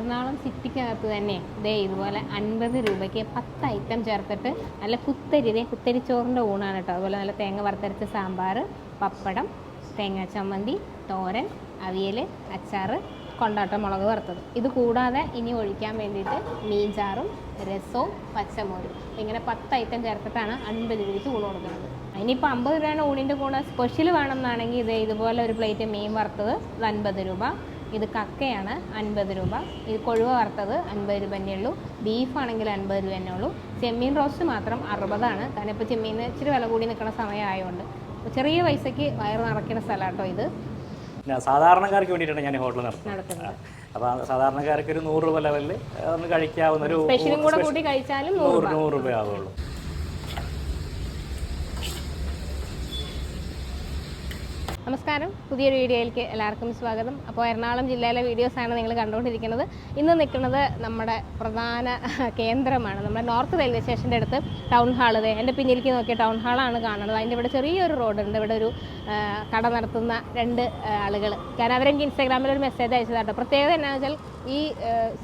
എറണാകുളം സിറ്റിക്കകത്ത് തന്നെ ഇതേ ഇതുപോലെ അൻപത് രൂപയ്ക്ക് പത്ത് ഐറ്റം ചേർത്തിട്ട് നല്ല കുത്തരി ഇതേ കുത്തരി ചോറിന്റെ ഊണാണ് കേട്ടോ. അതുപോലെ നല്ല തേങ്ങ വറുത്തരച്ച സാമ്പാർ പപ്പടം തേങ്ങാ ചമ്മന്തി തോരൻ അവിയൽ അച്ചാർ കൊണ്ടാട്ട മുളക് വറുത്തത്. ഇത് കൂടാതെ ഇനി ഒഴിക്കാൻ വേണ്ടിയിട്ട് മീൻചാറും രസവും പച്ചമോരും ഇങ്ങനെ പത്ത് ഐറ്റം ചേർത്തിട്ടാണ് അൻപത് രൂപയ്ക്ക് ഊണ് കൊടുക്കുന്നത്. ഇനിയിപ്പോൾ അമ്പത് രൂപയാണ് ഊണിന്റെ കൂടെ സ്പെഷ്യൽ വേണമെന്നാണെങ്കിൽ ഇത് ഇതുപോലെ ഒരു പ്ലേറ്റ് മീൻ വറുത്തത് അൻപത് രൂപ. ഇത് കക്കയാണ് അൻപത് രൂപ. ഇത് കൊഴുവ വറുത്തത് അൻപത് രൂപ തന്നെ ഉള്ളൂ ബീഫാണെങ്കിൽ അൻപത് രൂപ തന്നെ ഉള്ളൂ. ചെമ്മീൻ റോസ്റ്റ് മാത്രം അറുപതാണ്. കാരണം ഇപ്പോൾ ചെമ്മീൻ ഇച്ചിരി വില കൂടി നിൽക്കുന്ന സമയമായതുകൊണ്ട് ചെറിയ പൈസയ്ക്ക് വയറ് നിറയ്ക്കുന്ന സ്ഥലം കേട്ടോ ഇത് സാധാരണക്കാർക്ക് വേണ്ടിയിട്ടാണ് ഞാൻ ഹോട്ടൽ നടത്തുന്നത്. അപ്പോൾ സാധാരണക്കാർക്ക് ഒരു നൂറ് രൂപ ലെവലിൽ ഒന്ന് കഴിക്കാവുന്ന ഒരു സ്പെഷ്യലും കൂടെ കൂട്ടി കഴിച്ചാലും നൂറ് രൂപ. ആവുള്ളൂ. നമസ്കാരം. പുതിയൊരു വീഡിയോയിലേക്ക് എല്ലാവർക്കും സ്വാഗതം. അപ്പോൾ എറണാകുളം ജില്ലയിലെ വീഡിയോസാണ് നിങ്ങൾ കണ്ടുകൊണ്ടിരിക്കുന്നത്. ഇന്ന് നിൽക്കുന്നത് നമ്മുടെ പ്രധാന കേന്ദ്രമാണ്. നമ്മുടെ നോർത്ത് റെയിൽവേ സ്റ്റേഷന്റെ അടുത്ത് ടൗൺ ഹാൾ ദേ എന്റെ പിന്നിലേക്ക് നോക്കിയ ടൗൺ ഹാളാണ് കാണുന്നത്. അതിന്റെ ഇവിടെ ചെറിയൊരു റോഡുണ്ട്. ഇവിടെ ഒരു കട നടത്തുന്ന രണ്ട് ആളുകൾ. കാരണം അവരെനിക്ക് ഇൻസ്റ്റാഗ്രാമിൽ ഒരു മെസ്സേജ് അയച്ചതാട്ടോ. പ്രത്യേകത എന്നാന്ന് വെച്ചാൽ ഈ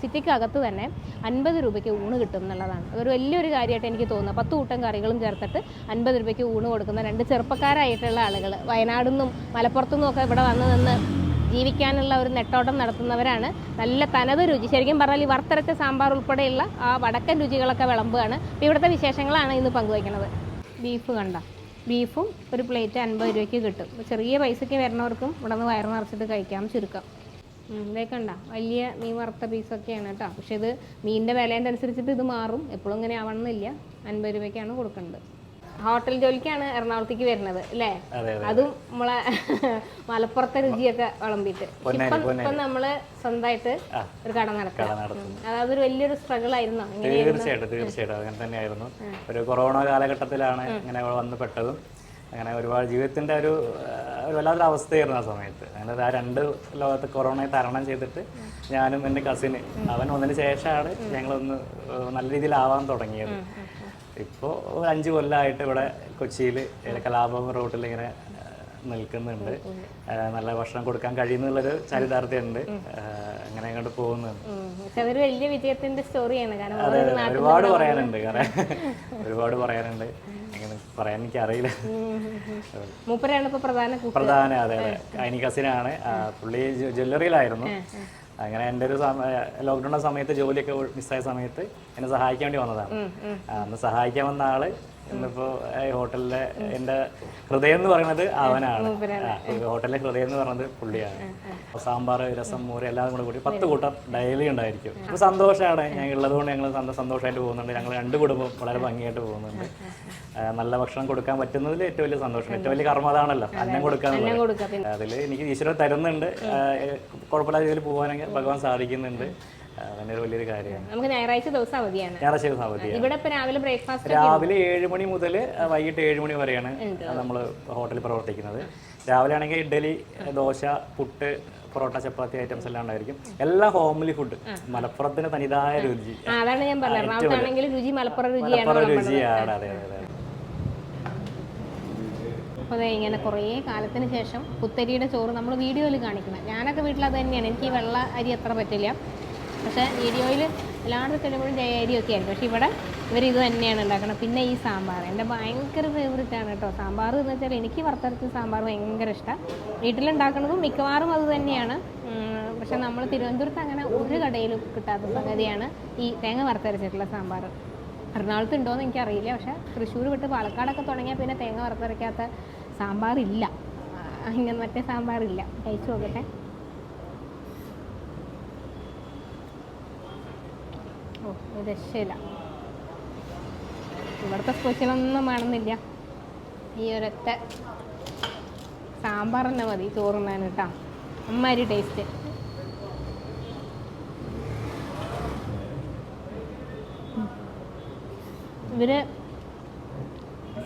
സിറ്റിക്ക് സിറ്റിക്കകത്ത് തന്നെ അൻപത് രൂപയ്ക്ക് ഊണ് കിട്ടും എന്നുള്ളതാണ്. അതൊരു വലിയൊരു കാര്യമായിട്ട് എനിക്ക് തോന്നുന്നത് പത്ത് കൂട്ടം കറികളും ചേർത്തിട്ട് അൻപത് രൂപയ്ക്ക് ഊണ് കൊടുക്കുന്ന രണ്ട് ചെറുപ്പക്കാരായിട്ടുള്ള ആളുകൾ. വയനാട് നിന്നും മലപ്പുറത്തു ഒക്കെ ഇവിടെ വന്ന് നിന്ന് ജീവിക്കാനുള്ള ഒരു നെട്ടോട്ടം നടത്തുന്നവരാണ്. നല്ല തനത് രുചി. ശരിക്കും പറഞ്ഞാൽ ഈ വറുത്തരച്ച സാമ്പാർ ഉൾപ്പെടെയുള്ള ആ വടക്കൻ രുചികളൊക്കെ വിളമ്പുകയാണ്. ഇവിടുത്തെ വിശേഷങ്ങളാണ് ഇന്ന് പങ്കുവയ്ക്കുന്നത്. ബീഫ് കണ്ട. ബീഫും ഒരു പ്ലേറ്റ് അൻപത് രൂപയ്ക്ക് കിട്ടും. ചെറിയ പൈസയ്ക്ക് വരുന്നവർക്കും ഇവിടെ നിന്ന് വയറ് നിറച്ചിട്ട് കഴിക്കാം ചുരുക്കം. ഉം, ഇതേ കണ്ട വലിയ മീൻ വറുത്ത പീസൊക്കെയാണ് കേട്ടോ. പക്ഷെ ഇത് മീനിന്റെ വിലേന്റെ അനുസരിച്ചിട്ട് ഇത് മാറും. എപ്പോഴും ഇങ്ങനെ ആവണമെന്നില്ല. അൻപത് രൂപയ്ക്കാണ് കൊടുക്കുന്നത് ഹോട്ടൽ ജോലിക്കാണ് എറണാകുളത്തേക്ക് വരുന്നത് അല്ലേ? അതെ നമ്മളെ മലപ്പുറത്തെ രുചിയൊക്കെ വിളമ്പിട്ട് ഇപ്പം ഇപ്പം നമ്മൾ സ്വന്തമായിട്ട് ഒരു കട നടത്തുക. അതായത് ഒരു വലിയൊരു സ്ട്രഗിൾ ആയിരുന്നു. തീർച്ചയായിട്ടും തീർച്ചയായിട്ടും. അങ്ങനെ തന്നെയായിരുന്നു. ഒരു കൊറോണ കാലഘട്ടത്തിലാണ് ഇങ്ങനെ വന്ന് പെട്ടതും അങ്ങനെ ഒരുപാട് ജീവിതത്തിന്റെ ഒരു ഒരു വല്ലാത്തൊരു അവസ്ഥയായിരുന്നു ആ സമയത്ത്. അങ്ങനെ ആ രണ്ട് ലോകത്ത് കൊറോണയെ തരണം ചെയ്തിട്ട് ഞാനും എന്റെ കസിന് അവൻ വന്നതിന് ശേഷമാണ് ഞങ്ങളൊന്ന് നല്ല രീതിയിൽ ആവാൻ തുടങ്ങിയത് ഇപ്പോൾ ഒരു അഞ്ച് കൊല്ലമായിട്ട് ഇവിടെ കൊച്ചിയിൽ കലാഭവൻ റോട്ടിൽ ഇങ്ങനെ നിൽക്കുന്നുണ്ട്. നല്ല ഭക്ഷണം കൊടുക്കാൻ കഴിയുന്നുള്ളൊരു ചരിതാർത്ഥ്യമുണ്ട്. അങ്ങനെ അങ്ങോട്ട് പോകുന്നുണ്ട്. അതൊരു വലിയ വിജയത്തിന്റെ സ്റ്റോറിയാണ് കാരണം ഒരുപാട് പറയാനുണ്ട്. കാരണം ഒരുപാട് പറയാനുണ്ട്. പറയാൻ എനിക്ക് അറിയില്ല. മൂപ്പരാണ് പ്രധാന പ്രധാന അതെ അതെ. അനി കസിനാണ്. പുള്ളി ജ്വല്ലറിയിലായിരുന്നു. അങ്ങനെ എന്റെ ഒരു ലോക്ക്ഡൗൺ സമയത്ത് ജോലിയൊക്കെ മിസ്സായ സമയത്ത് എന്നെ സഹായിക്കാൻ വേണ്ടി വന്നതാണ്. അന്ന് സഹായിക്കാൻ വന്ന ആൾ ഇന്നിപ്പോ ഈ ഹോട്ടലിലെ എന്റെ ഹൃദയം എന്ന് പറയുന്നത് അവനാണ്. ഈ ഹോട്ടലിലെ ഹൃദയം എന്ന് പറയുന്നത് പുള്ളിയാണ്. സാമ്പാർ രസം മോര് എല്ലാം കൂടെ കൂടി പത്ത് കൂട്ടം ഡെയിലി ഉണ്ടായിരിക്കും. അപ്പൊ സന്തോഷമാണ് ഞങ്ങൾ ഉള്ളത് കൊണ്ട് ഞങ്ങൾ സന്ത- സന്തോഷമായിട്ട് പോകുന്നുണ്ട്. ഞങ്ങൾ രണ്ട് കുടുംബം വളരെ ഭംഗിയായിട്ട് പോകുന്നുണ്ട്. നല്ല ഭക്ഷണം കൊടുക്കാൻ പറ്റുന്നതിൽ ഏറ്റവും വലിയ സന്തോഷം. ഏറ്റവും വലിയ കർമ്മ അതാണല്ലോ. അന്നം കൊടുക്കാൻ അതിൽ എനിക്ക് ഈശ്വരൻ തരുന്നുണ്ട്. കുഴപ്പമില്ലാതെ പോകാനെങ്കിൽ കുഴപ്പമില്ലാത്ത രീതിയിൽ പോകാനൊക്കെ ഭഗവാൻ സാധിക്കുന്നുണ്ട്. അതന്നെ ഒരു വലിയൊരു കാര്യമാണ്. നമുക്ക് ഞായറാഴ്ച ദിവസം അവധിയാണ്. ഞായറാഴ്ച ദിവസം അവധിയാണ്. ഇവിടെ ഇപ്പൊ രാവിലെ ബ്രേക്ക്ഫാസ്റ്റ് രാവിലെ ഏഴ് മണി മുതൽ വൈകിട്ട് ഏഴ് മണി വരെയാണ് നമ്മൾ ഹോട്ടലിൽ പ്രവർത്തിക്കുന്നത്. രാവിലെ ആണെങ്കിൽ ഇഡ്ഡലി ദോശ പുട്ട് പൊറോട്ട ചപ്പാത്തി ഐറ്റംസ് എല്ലാം ഉണ്ടായിരിക്കും. എല്ലാം ഹോംലി ഫുഡ്. മലപ്പുറത്തിന് തനിതായ രുചി. അതാണ് ഞാൻ പറഞ്ഞത്. രുചി മലപ്പുറം രുചിയാണ് അതെ അതെ അപ്പോൾ അതെ. ഇങ്ങനെ കുറേ കാലത്തിന് ശേഷം പുത്തരിയുടെ ചോറ് നമ്മൾ വീഡിയോയിൽ കാണിക്കുന്നത് ഞാനൊക്കെ വീട്ടിൽ അത് തന്നെയാണ്. എനിക്ക് ഈ വെള്ള അരി അത്ര പറ്റില്ല. പക്ഷേ വീഡിയോയിൽ എല്ലായിടത്തും ചെല്ലുമ്പോഴും ജയ അരിയൊക്കെ ആയിരിക്കും പക്ഷേ ഇവിടെ ഇവർ ഇത് തന്നെയാണ് ഉണ്ടാക്കുന്നത്. പിന്നെ ഈ സാമ്പാർ. എന്റെ ഭയങ്കര ഫേവറേറ്റ് ആണ് കേട്ടോ. സാമ്പാർ എന്ന് വെച്ചാൽ എനിക്ക് വറുത്തരച്ച സാമ്പാർ ഭയങ്കര ഇഷ്ടമാണ് വീട്ടിലുണ്ടാക്കുന്നതും മിക്കവാറും അത് തന്നെയാണ്. പക്ഷേ നമ്മൾ തിരുവനന്തപുരത്ത് അങ്ങനെ ഒരു കടയിലും കിട്ടാത്ത സംഗതിയാണ് ഈ തേങ്ങ വറുത്തരച്ചിട്ടുള്ള സാമ്പാർ. എറണാകുളത്ത് ഉണ്ടോയെന്ന് എനിക്കറിയില്ല. പക്ഷേ തൃശ്ശൂർ വിട്ട് പാലക്കാടൊക്കെ തുടങ്ങിയാൽ പിന്നെ തേങ്ങ വറുത്തരയ്ക്കാത്ത സാമ്പാറില്ല. ഇങ്ങനെ മറ്റേ സാമ്പാറില്ല. കഴിച്ചു നോക്കട്ടെ. രക്ഷയില്ല. ഇവിടുത്തെ സ്പെഷ്യലൊന്നും വേണമെന്നില്ല. ഈ ഒരൊറ്റ സാമ്പാർ തന്നെ മതി ചോറുണ്ണാൻ കേട്ടോ. അമ്മാരി ടേസ്റ്റ് ഇവർ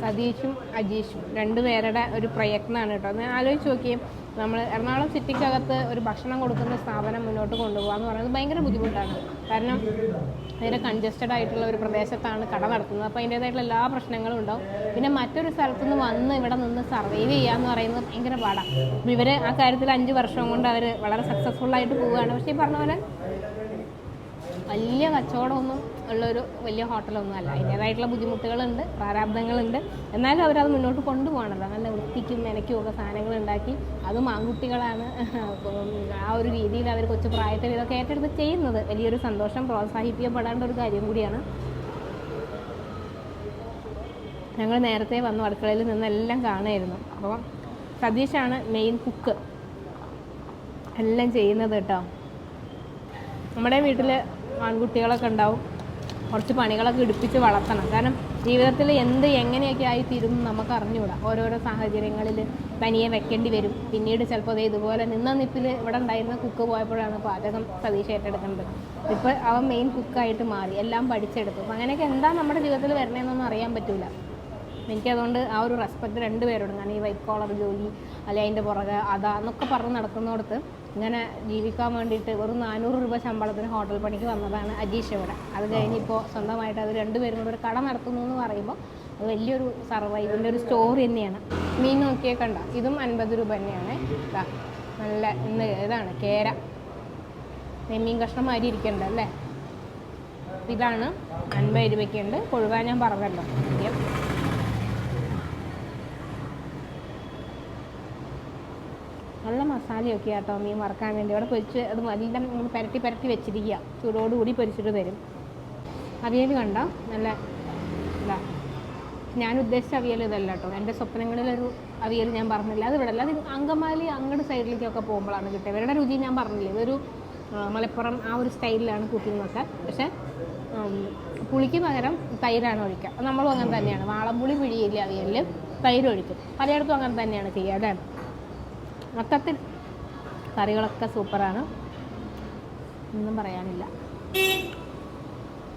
സതീഷും അജീഷും. രണ്ടുപേരുടെ ഒരു പ്രയത്നമാണ് കേട്ടോ. ഒന്ന് ആലോചിച്ച് നോക്കിയേ നമ്മൾ എറണാകുളം സിറ്റിക്കകത്ത് ഒരു ഭക്ഷണം കൊടുക്കുന്ന സ്ഥാപനം മുന്നോട്ട് കൊണ്ടുപോകുക എന്ന് പറയുന്നത് ഭയങ്കര ബുദ്ധിമുട്ടാണ്. കാരണം വളരെ കൺജസ്റ്റഡ് ആയിട്ടുള്ള ഒരു പ്രദേശത്താണ് കട നടത്തുന്നത്. അപ്പോൾ അതിന്റേതായിട്ടുള്ള എല്ലാ പ്രശ്നങ്ങളും ഉണ്ടാവും. പിന്നെ മറ്റൊരു സ്ഥലത്തു നിന്ന് വന്ന് ഇവിടെ നിന്ന് സർവൈവ് ചെയ്യുക എന്ന് പറയുന്നത് ഭയങ്കര പാടാണ് ഇവർ ആ കാര്യത്തിൽ അഞ്ച് വർഷം കൊണ്ട് അവർ വളരെ സക്സസ്ഫുൾ ആയിട്ട് പോവുകയാണ്. പക്ഷേ ഈ പറഞ്ഞ പോലെ വലിയ കച്ചവടമൊന്നും ഉള്ളൊരു വലിയ ഹോട്ടലൊന്നും അല്ല. അതിന്റേതായിട്ടുള്ള ബുദ്ധിമുട്ടുകളുണ്ട് പ്രാരാബ്ദങ്ങളുണ്ട്. എന്നാലും അവരത് മുന്നോട്ട് കൊണ്ടുപോകണല്ലോ. നല്ല വൃത്തിക്കും മെനയ്ക്കും ഒക്കെ സാധനങ്ങൾ ഉണ്ടാക്കി അതും ആൺകുട്ടികളാണ്. ആ ഒരു രീതിയിൽ അവർ കൊച്ചു പ്രായത്തിൽ ഇതൊക്കെ ഏറ്റെടുത്ത് ചെയ്യുന്നത്. വലിയൊരു സന്തോഷം പ്രോത്സാഹിപ്പിക്കപ്പെടേണ്ട ഒരു കാര്യം കൂടിയാണ്. ഞങ്ങൾ നേരത്തെ വന്നു അടുക്കളയിൽ നിന്നെല്ലാം കാണുമായിരുന്നു. അപ്പോൾ സതീഷാണ് മെയിൻ കുക്ക് എല്ലാം ചെയ്യുന്നത് കേട്ടോ. നമ്മുടെ വീട്ടിൽ ആൺകുട്ടികളൊക്കെ ഉണ്ടാവും. കുറച്ച് പണികളൊക്കെ ഇടിപ്പിച്ച് വളർത്തണം. കാരണം ജീവിതത്തിൽ എന്ത് എങ്ങനെയൊക്കെ ആയി നമുക്ക് അറിഞ്ഞുകൂടാ ഓരോരോ സാഹചര്യങ്ങളിൽ തനിയെ വെക്കേണ്ടി വരും. പിന്നീട് ചിലപ്പോൾ ഇതുപോലെ നിന്ന നിപ്പിൽ ഇവിടെ ഉണ്ടായിരുന്ന കുക്ക് പോയപ്പോഴാണ് പാചകം സതീഷ് ഏറ്റെടുക്കേണ്ടത് ഇപ്പോൾ അവൻ മെയിൻ കുക്കായിട്ട് മാറി. എല്ലാം പഠിച്ചെടുത്തു. അപ്പം അങ്ങനെയൊക്കെ എന്താ നമ്മുടെ ജീവിതത്തിൽ വരണേന്നൊന്നും അറിയാൻ പറ്റില്ല എനിക്കതുകൊണ്ട് ആ ഒരു റെസ്പെക്ട് രണ്ടുപേരോടും. കാരണം ഈ വൈറ്റ് കോളർ ജോലി അല്ലെങ്കിൽ അതിന്റെ പുറകെ അതാ എന്നൊക്കെ പറഞ്ഞ് നടക്കുന്നിടത്ത് ഇങ്ങനെ ജീവിക്കാൻ വേണ്ടിയിട്ട് വെറും നാനൂറ് രൂപ ശമ്പളത്തിന് ഹോട്ടൽ പണിക്ക് വന്നതാണ് അജീഷ് ഇവിടെ. അത് കഴിഞ്ഞിപ്പോൾ സ്വന്തമായിട്ട് അത് രണ്ടുപേരും കൂടെ ഒരു കട നടത്തുന്നു എന്ന് പറയുമ്പോൾ അത് വലിയൊരു സർവൈവിന്റെ ഒരു സ്റ്റോറി തന്നെയാണ്. മീൻ നോക്കിയേ കണ്ട. ഇതും അൻപത് രൂപ തന്നെയാണ്. നല്ല ഇന്ന് ഇതാണ് കേര. നെമ്മീൻ കഷ്ണം മാതിരി ഇരിക്കണ്ട അല്ലേ? ഇതാണ് അൻപത് രൂപയ്ക്കുണ്ട് കൊഴുവാൻ ഞാൻ പറഞ്ഞല്ലോ. നല്ല മസാലയൊക്കെ ആട്ടോ മീൻ വറക്കാൻ വേണ്ടി. അവിടെ പൊരിച്ച് അത് എല്ലാം പുരട്ടി പുരട്ടി വെച്ചിരിക്കുക. ചൂടോടുകൂടി പൊരിച്ചിട്ട് തരും. അവിയൽ കണ്ടോ? നല്ല ഇതാ. ഞാൻ ഉദ്ദേശിച്ച അവിയൽ ഇതല്ല കേട്ടോ. എന്റെ സ്വപ്നങ്ങളിലൊരു അവിയൽ ഞാൻ പറഞ്ഞില്ല. അത് ഇവിടെ അല്ല അത് അങ്കമാലി അങ്ങോട്ട് സൈഡിലേക്കൊക്കെ പോകുമ്പോഴാണ് കിട്ടുക ഇവരുടെ രുചി ഞാൻ പറഞ്ഞില്ല? ഇതൊരു മലപ്പുറം ആ ഒരു സ്റ്റൈലിലാണ് കുക്കിംഗ് ഒക്കെ പക്ഷേ പുളിക്ക് പകരം തൈരാണ് ഒഴിക്കുക. നമ്മളും അങ്ങനെ തന്നെയാണ്. വാളംപുളി പിഴിയില്ല അവിയലിൽ തൈര് ഒഴിക്കും. പലയിടത്തും അങ്ങനെ തന്നെയാണ് ചെയ്യുക. അല്ലേ? മൊത്തത്തിൽ കറികളൊക്കെ സൂപ്പറാണ്. ഒന്നും പറയാനില്ല.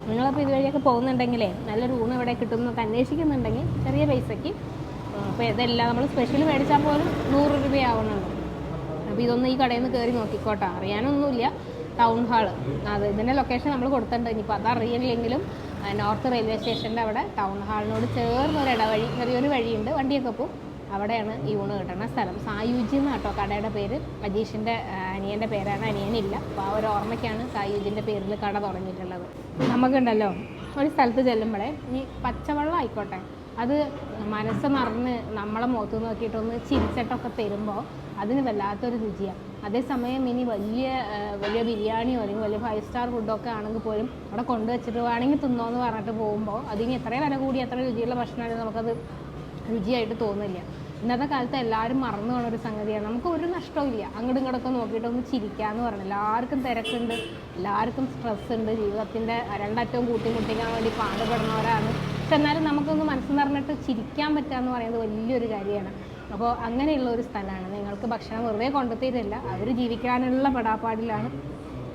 നിങ്ങളപ്പോൾ ഇതുവഴിയൊക്കെ പോകുന്നുണ്ടെങ്കിലേ നല്ലൊരു ഊണ് ഇവിടെ കിട്ടുമെന്നൊക്കെ അന്വേഷിക്കുന്നുണ്ടെങ്കിൽ ചെറിയ പൈസയ്ക്ക് അപ്പോൾ ഇതെല്ലാം നമ്മൾ സ്പെഷ്യൽ മേടിച്ചാൽ പോലും നൂറ് രൂപയാവുന്നുണ്ട് അപ്പോൾ ഇതൊന്നും ഈ കടയിൽ നിന്ന് കയറി നോക്കിക്കോട്ടെ. അറിയാനൊന്നുമില്ല. ടൗൺ ഹാൾ അത് ഇതിന്റെ ലൊക്കേഷൻ നമ്മൾ കൊടുത്തിട്ടുണ്ട്. ഇനിയിപ്പോൾ അത് അറിയില്ലെങ്കിലും നോർത്ത് റെയിൽവേ സ്റ്റേഷന്റെ അവിടെ ടൗൺ ഹാളിനോട് ചേർന്ന് ഒരു ഇടവഴി ചെറിയൊരു വഴിയുണ്ട്. വണ്ടിയൊക്കെ പോകും. അവിടെയാണ് ഈ ഊണ് കിട്ടുന്ന സ്ഥലം. സായുജി എന്ന് കേട്ടോ കടയുടെ പേര്. അജീഷിന്റെ അനിയന്റെ പേരാണ്. അനിയനില്ല. അപ്പോൾ ആ ഒരു ഓർമ്മയ്ക്കാണ് സായുജിന്റെ പേരിൽ കട തുടങ്ങിയിട്ടുള്ളത്. നമുക്കുണ്ടല്ലോ. ഒരു സ്ഥലത്ത് ചെല്ലുമ്പോഴേ ഈ പച്ചവെള്ളം ആയിക്കോട്ടെ അത് മനസ്സ് മറന്ന് നമ്മളെ മുഖത്ത് നോക്കിയിട്ടൊന്ന് ചിരിച്ചിട്ടൊക്കെ തരുമ്പോൾ അതിന് വല്ലാത്തൊരു രുചിയാണ് അതേസമയം ഇനി വലിയ വലിയ ബിരിയാണിയോ അല്ലെങ്കിൽ വലിയ ഫൈവ് സ്റ്റാർ ഫുഡൊക്കെ ആണെങ്കിൽ പോലും അവിടെ കൊണ്ടുവച്ചിട്ട് വേണമെങ്കിൽ തിന്നോ എന്ന് പറഞ്ഞിട്ട് പോകുമ്പോൾ അതിന് എത്രയും വില കൂടി എത്ര രുചിയുള്ള ഭക്ഷണമാണെങ്കിൽ നമുക്കത് രുചിയായിട്ട് തോന്നില്ല. ഇന്നത്തെ കാലത്ത് എല്ലാവരും മറന്നു പോണ ഒരു സംഗതിയാണ്. നമുക്ക് ഒരു നഷ്ടവും ഇല്ല. അങ്ങോട്ടും ഇങ്ങോട്ടൊക്കെ നോക്കിയിട്ട് ഒന്ന് ചിരിക്കാന്ന് പറഞ്ഞു എല്ലാവർക്കും തിരക്കുണ്ട് എല്ലാവർക്കും സ്ട്രെസ് ഉണ്ട് ജീവിതത്തിന്റെ രണ്ടറ്റവും കൂട്ടിമുട്ടിക്കാൻ വേണ്ടി പാടുപെടുന്നവരാണ്. പക്ഷെ എന്നാലും നമുക്കൊന്ന് മനസ്സ് നിറഞ്ഞിട്ട് ചിരിക്കാൻ പറ്റുക എന്ന് പറയുന്നത് വലിയൊരു കാര്യമാണ്. അപ്പോൾ അങ്ങനെയുള്ള ഒരു സ്ഥലമാണ്. നിങ്ങൾക്ക് ഭക്ഷണം വെറുതെ കൊണ്ടുത്തരില്ല അവർ ജീവിക്കാനുള്ള പെടാപ്പാടിലാണ്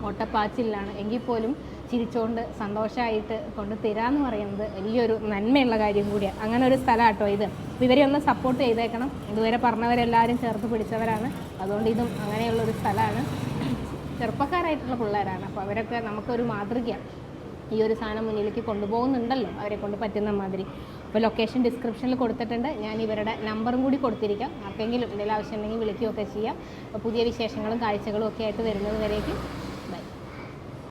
ഓട്ടപ്പാച്ചിലാണ്. എങ്കിൽ പോലും ചിരിച്ചുകൊണ്ട് സന്തോഷമായിട്ട് കൊണ്ട് തരാന്ന് പറയുന്നത് വലിയൊരു നന്മയുള്ള കാര്യം കൂടിയാണ് അങ്ങനെ ഒരു സ്ഥലം കേട്ടോ ഇത് ഇവരെ ഒന്ന് സപ്പോർട്ട് ചെയ്തേക്കണം. ഇതുവരെ പറഞ്ഞവരെല്ലാവരും ചേർത്ത് പിടിച്ചവരാണ്. അതുകൊണ്ട് ഇതും അങ്ങനെയുള്ള ഒരു സ്ഥലമാണ് ചെറുപ്പക്കാരായിട്ടുള്ള പിള്ളേരാണ്. അപ്പോൾ അവരൊക്കെ നമുക്കൊരു മാതൃകയാണ് ഈ ഒരു സാധനം മുന്നിലേക്ക് കൊണ്ടുപോകുന്നുണ്ടല്ലോ. അവരെ കൊണ്ട് പറ്റുന്ന മാതിരി. അപ്പോൾ ലൊക്കേഷൻ ഡിസ്ക്രിപ്ഷനിൽ കൊടുത്തിട്ടുണ്ട്. ഞാൻ ഇവരുടെ നമ്പറും കൂടി കൊടുത്തിരിക്കാം. ആർക്കെങ്കിലും എന്തെങ്കിലും ആവശ്യമുണ്ടെങ്കിൽ വിളിക്കുകയൊക്കെ ചെയ്യാം. അപ്പോൾ പുതിയ വിശേഷങ്ങളും കാഴ്ചകളും ഒക്കെ ആയിട്ട് വരുന്നത് വരേക്കും.